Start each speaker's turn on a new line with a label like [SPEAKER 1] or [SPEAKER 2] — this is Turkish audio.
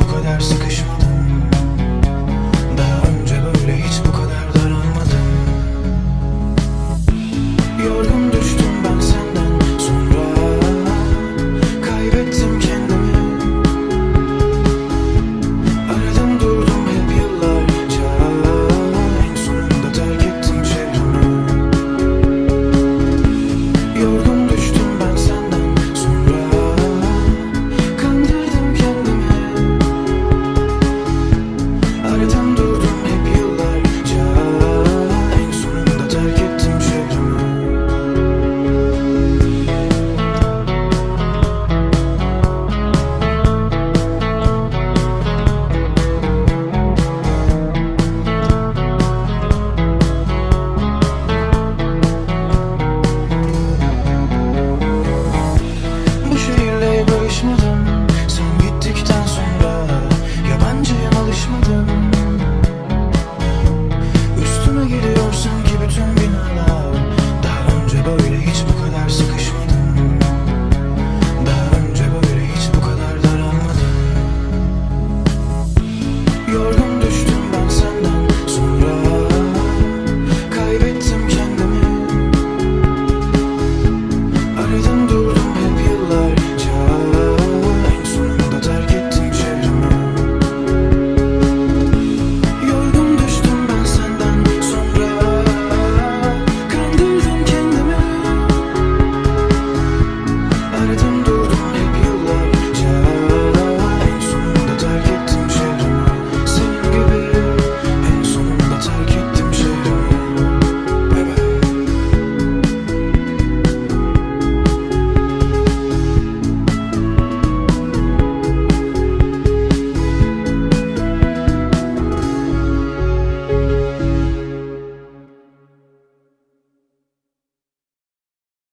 [SPEAKER 1] bu kadar sıkışma.